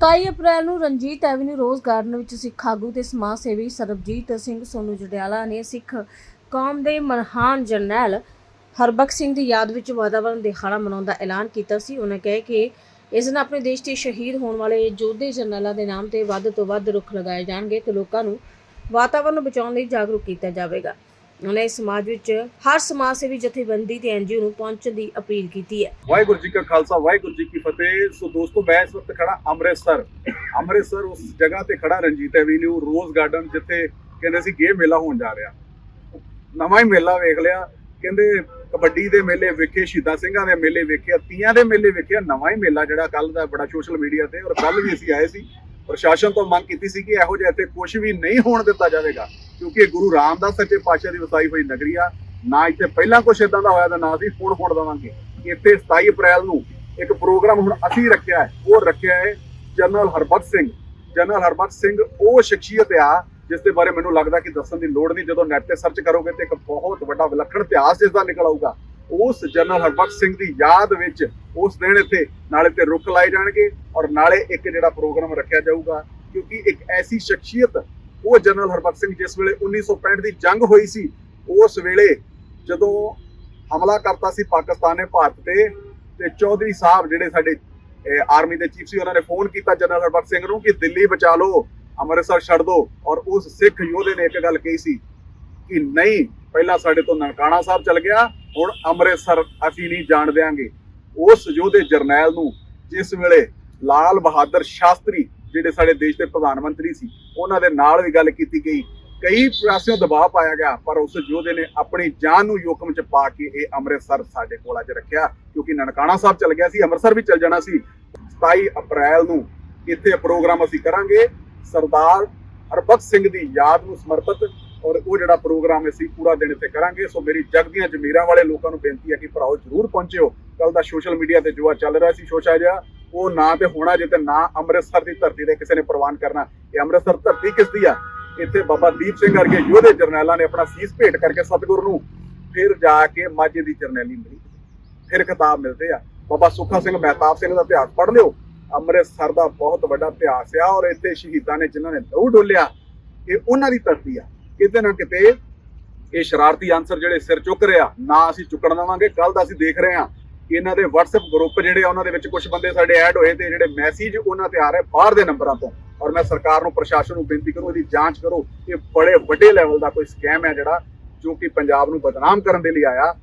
27 ਅਪ੍ਰੈਲ ਨੂੰ Ranjit avenue rose garden ਵਿੱਚ ਸਿੱਖ ਆਗੂ ਤੇ ਸਮਾਜ ਸੇਵੀ ਸਰਬਜੀਤ ਸਿੰਘ ਸੋਨੂ ਜੜਿਆਲਾ ਨੇ ਸਿੱਖ ਕੌਮ ਦੇ ਮਹਾਨ ਜਰਨੈਲ ਹਰਬਖ ਸਿੰਘ ਦੀ ਯਾਦ ਵਿੱਚ ਵਾਤਾਵਰਣ ਦਿਹਾੜਾ ਮਨਾਉਣ ਦਾ ਐਲਾਨ ਕੀਤਾ ਸੀ। ਉਹਨਾਂ ਕਹੇ ਕਿ ਇਸ ਨਾਲ ਆਪਣੇ ਦੇਸ਼ 'ਚ ਸ਼ਹੀਦ ਹੋਣ ਵਾਲੇ ਯੋਧੇ ਜਰਨੈਲਾਂ ਦੇ ਨਾਮ ਤੇ ਵੱਧ ਤੋਂ ਵੱਧ ਰੁੱਖ ਲਗਾਏ ਜਾਣਗੇ ਤੇ ਲੋਕਾਂ ਨੂੰ ਵਾਤਾਵਰਣ ਨੂੰ ਬਚਾਉਣ ਲਈ ਜਾਗਰੂਕ ਕੀਤਾ ਜਾਵੇਗਾ। ਉਹਨੇ ਸਮਾਜ ਵਿੱਚ ਹਰ ਸਮਾਜ ਸੇਵੀ ਜਥੇਬੰਦੀ ਤੇ ਐਨਜੀਓ ਨੂੰ ਪਹੁੰਚਣ ਦੀ ਅਪੀਲ ਕੀਤੀ ਹੈ। ਵਾਹਿਗੁਰੂ ਜੀ ਕਾ ਖਾਲਸਾ, ਵਾਹਿਗੁਰੂ ਜੀ ਕੀ ਫਤਿਹ। ਸੋ ਦੋਸਤੋ, ਮੈਂ ਇਸ ਵਕਤ ਖੜਾ ਅੰਮ੍ਰਿਤਸਰ। ਅੰਮ੍ਰਿਤਸਰ ਉਸ ਜਗ੍ਹਾ ਤੇ ਖੜਾ ਰਣਜੀਤ ਐਵੀਨਿਊ, ਰੋਜ਼ ਗਾਰਡਨ, ਜਿੱਥੇ ਕਹਿੰਦੇ ਸੀ ਗੇ ਮੇਲਾ ਹੋਣ ਜਾ ਰਿਹਾ। ਨਵਾਂ ਹੀ ਮੇਲਾ ਵੇਖ ਲਿਆ। ਕਹਿੰਦੇ ਕਬੱਡੀ ਦੇ ਮੇਲੇ ਵੇਖੇ, ਸ਼ਹੀਦਾਂ ਸਿੰਘਾਂ ਦੇ ਮੇਲੇ ਵੇਖੇ, ਤੀਆਂ ਦੇ ਮੇਲੇ ਵੇਖੇ। ਨਵਾਂ ਹੀ ਮੇਲਾ ਜਿਹੜਾ ਕੱਲ ਦਾ ਬੜਾ ਸੋਸ਼ਲ ਮੀਡੀਆ ਤੇ ਔਰ ਕੱਲ ਵੀ ਅਸੀਂ ਆਏ ਸੀ। ਪ੍ਰਸ਼ਾਸਨ ਤੋਂ ਮੰਗ ਕੀਤੀ ਸੀ ਕਿ ਇਹੋ ਜਿਹਾ ਇੱਥੇ ਕੁਝ ਵੀ ਨਹੀਂ ਹੋਣ ਦਿੱਤਾ ਜਾਵੇਗਾ। ਕਿਉਂਕਿ ਗੁਰੂ ਰਾਮਦਾਸ ਸੱਚੇ ਪਾਤਸ਼ਾਹ ਦੀ ਵਸਾਈ ਹੋਈ ਨਗਰੀ ਆ। ਨਾ ਇੱਥੇ ਪਹਿਲਾਂ ਕੁਝ ਇਦਾਂ ਦਾ ਹੋਇਆ ਤਾਂ ਨਾ ਅਸੀਂ ਹੁਣ ਫੋੜ ਦੇਵਾਂਗੇ। ਇੱਥੇ 27 ਅਪ੍ਰੈਲ ਨੂੰ ਇੱਕ ਪ੍ਰੋਗਰਾਮ ਹੁਣ ਅਸੀਂ ਰੱਖਿਆ ਹੈ। ਉਹ ਰੱਖਿਆ ਹੈ ਜਨਰਲ ਹਰਬਖਸ਼ ਸਿੰਘ। ਜਨਰਲ ਹਰਬਖਸ਼ ਸਿੰਘ ਉਹ ਸ਼ਖਸੀਅਤ ਆ, ਜਿਸ ਦੇ ਬਾਰੇ ਮੈਨੂੰ ਲੱਗਦਾ ਕਿ ਦੱਸਣ ਦੀ ਲੋੜ ਨਹੀਂ। ਜਦੋਂ ਨੈਟ ਤੇ ਸਰਚ ਕਰੋਗੇ ਤੇ ਇੱਕ ਬਹੁਤ ਵੱਡਾ ਵਿਲੱਖਣ ਇਤਿਹਾਸ ਜਿਸ ਦਾ ਨਿਕਲ ਆਊਗਾ। ਉਸ ਜਨਰਲ ਹਰਬਖਸ਼ ਸਿੰਘ ਦੀ ਯਾਦ ਵਿੱਚ ਉਸ ਦਿਨ ਇੱਥੇ ਨਾਲੇ ਤੇ ਰੁੱਖ ਲਾਏ ਜਾਣਗੇ ਔਰ ਨਾਲੇ ਇੱਕ ਜਿਹੜਾ ਪ੍ਰੋਗਰਾਮ ਰੱਖਿਆ ਜਾਊਗਾ। ਕਿਉਂਕਿ ਇੱਕ ਐਸੀ ਸ਼ਖਸੀਅਤ ਉਹ ਜਨਰਲ ਹਰਬਖਸ਼ ਸਿੰਘ ਜਿਸ ਵੇਲੇ 1965 ਦੀ ਜੰਗ ਹੋਈ ਸੀ, ਉਸ ਵੇਲੇ ਜਦੋਂ ਹਮਲਾ ਕਰਤਾ ਸੀ ਪਾਕਿਸਤਾਨ ਨੇ ਭਾਰਤ ਤੇ ਤੇ ਚੌਧਰੀ ਸਾਹਿਬ ਜਿਹੜੇ ਸਾਡੇ ਆਰਮੀ ਦੇ ਚੀਫ ਸੀ, ਉਹਨਾਂ ਨੇ ਫੋਨ ਕੀਤਾ ਜਨਰਲ ਹਰਬਖਸ਼ ਸਿੰਘ ਨੂੰ ਕਿ ਦਿੱਲੀ ਬਚਾ ਲਓ, ਅੰਮ੍ਰਿਤਸਰ ਛੱਡ ਦਿਓ ਔਰ ਉਸ ਸਿੱਖ ਯੋਧੇ ਨੇ ਇੱਕ ਗੱਲ ਕਹੀ ਸੀ ਕਿ ਨਹੀਂ, ਪਹਿਲਾਂ ਸਾਡੇ ਤੋਂ ਨਨਕਾਣਾ ਸਾਹਿਬ ਚਲ ਗਿਆ, ਹੁਣ ਅੰਮ੍ਰਿਤਸਰ ਅਸੀਂ ਨਹੀਂ ਜਾਣ ਦਿਆਂਗੇ। ਉਸ ਯੋਧੇ ਜਰਨੈਲ ਨੂੰ ਜਿਸ ਵੇਲੇ ਲਾਲ ਬਹਾਦਰ ਸ਼ਾਸਤਰੀ ਜਿਹੜੇ ਸਾਡੇ ਦੇਸ਼ ਦੇ ਪ੍ਰਧਾਨ ਮੰਤਰੀ ਸੀ, ਉਹਨਾਂ ਦੇ ਨਾਲ ਵੀ ਗੱਲ ਕੀਤੀ ਗਈ। ਕਈ ਪਾਸਿਓਂ ਦਬਾਅ ਪਾਇਆ ਗਿਆ, ਪਰ ਉਸ ਯੋਧੇ ਨੇ ਆਪਣੀ ਜਾਨ ਨੂੰ ਯੋਕਮ ਚ ਪਾ ਕੇ ਇਹ ਅੰਮ੍ਰਿਤਸਰ ਸਾਡੇ ਕੋਲ ਅੱਜ ਰੱਖਿਆ, ਕਿਉਂਕਿ ਨਨਕਾਣਾ ਸਾਹਿਬ ਚਲ ਗਿਆ ਸੀ, ਅੰਮ੍ਰਿਤਸਰ ਵੀ ਚਲ ਜਾਣਾ ਸੀ। 27 ਅਪ੍ਰੈਲ ਨੂੰ ਇੱਥੇ ਪ੍ਰੋਗਰਾਮ ਅਸੀਂ ਕਰਾਂਗੇ। ਸਰਦਾਰ ਹਰਬਖਸ਼ ਸਿੰਘ ਦੀ ਯਾਦ ਨੂੰ ਸਮਰਪਿਤ, ਔਰ ਉਹ ਜਿਹੜਾ ਪ੍ਰੋਗਰਾਮ ਅਸੀਂ ਪੂਰਾ ਦਿਨ ਇੱਥੇ ਕਰਾਂਗੇ, ਸੋ ਮੇਰੀ ਜਗ ਦੀਆਂ ਜਮੀਰਾਂ ਵਾਲੇ ਲੋਕਾਂ ਨੂੰ ਬੇਨਤੀ ਹੈ ਕਿ ਭਰਾਓ ਜਰੂਰ ਪਹੁੰਚਿਓ। ਕੱਲ ਦਾ ਸੋਸ਼ਲ ਮੀਡੀਆ ਤੇ ਜੋ ਚੱਲ ਰਿਹਾ ਸੀ ਸ਼ੋਸ਼ਾ ਜਿਹਾ ਉਹ ਨਾ ਤੇ ਹੋਣਾ ਜੇ ਤੇ ਨਾ ਅੰਮ੍ਰਿਤਸਰ ਦੀ ਧਰਤੀ ਤੇ ਕਿਸੇ ਨੇ ਪ੍ਰਵਾਨ ਕਰਨਾ। ਇਹ ਅੰਮ੍ਰਿਤਸਰ ਧਰਤੀ ਕਿਸ ਦੀ ਆ? ਇੱਥੇ ਬਾਬਾ ਦੀਪ ਸਿੰਘ ਵਰਗੇ ਯੋਧੇ ਜਰਨੈਲਾਂ ਨੇ ਆਪਣਾ ਸੀਸ ਭੇਟ ਕਰਕੇ ਸਤਿਗੁਰੂ ਨੂੰ ਫਿਰ ਜਾ ਕੇ ਮਾਝੇ ਦੀ ਜਰਨੈਲੀ ਮਿਲੀ। ਫਿਰ ਕਿਤਾਬ ਮਿਲਦੇ ਆ। ਬਾਬਾ ਸੁੱਖਾ ਸਿੰਘ ਮਹਿਤਾਬ ਸਿੰਘ ਦਾ ਇਤਿਹਾਸ ਪੜ੍ਹ ਲਿਓ। ਅੰਮ੍ਰਿਤਸਰ ਦਾ ਬਹੁਤ ਵੱਡਾ ਇਤਿਹਾਸ ਆ ਔਰ ਇੱਥੇ ਸ਼ਹੀਦਾਂ ਨੇ ਜਿਨ੍ਹਾਂ ਨੇ ਲਹੂ ਡੋਲਿਆ, ਇਹ ਉਹਨਾਂ ਦੀ ਧਰਤੀ ਆ। ਕਿਤੇ ਨਾ ਕਿਤੇ ਇਹ ਸ਼ਰਾਰਤੀ ਅਨਸਰ ਜਿਹੜੇ ਸਿਰ ਚੁੱਕ ਰਿਹਾ ਨਾ ਅਸੀਂ ਚੁੱਕਣ ਦੇਵਾਂਗੇ ਕੱਲ ਦਾ ਅਸੀਂ ਦੇਖ ਰਹੇ ਹਾਂ ਇਹਨਾਂ ਦੇ WhatsApp ਗਰੁੱਪ ਜਿਹੜੇ ਆ, ਉਹਨਾਂ ਦੇ ਵਿੱਚ ਕੁਝ ਬੰਦੇ ਸਾਡੇ ਐਡ ਹੋਏ ਤੇ ਜਿਹੜੇ ਮੈਸੇਜ ਉਹਨਾਂ ਤੇ ਆ ਰਹੇ ਬਾਹਰ ਦੇ ਨੰਬਰਾਂ ਤੋਂ। ਔਰ ਮੈਂ ਸਰਕਾਰ ਨੂੰ, ਪ੍ਰਸ਼ਾਸਨ ਨੂੰ ਬੇਨਤੀ ਕਰੂੰ, ਇਹਦੀ ਜਾਂਚ ਕਰੋ ਇਹ ਬੜੇ ਵੱਡੇ ਲੈਵਲ ਦਾ ਕੋਈ ਸਕੈਮ ਹੈ ਜਿਹੜਾ, ਜੋ ਕਿ ਪੰਜਾਬ ਨੂੰ ਬਦਨਾਮ ਕਰਨ ਦੇ ਲਈ ਆਇਆ।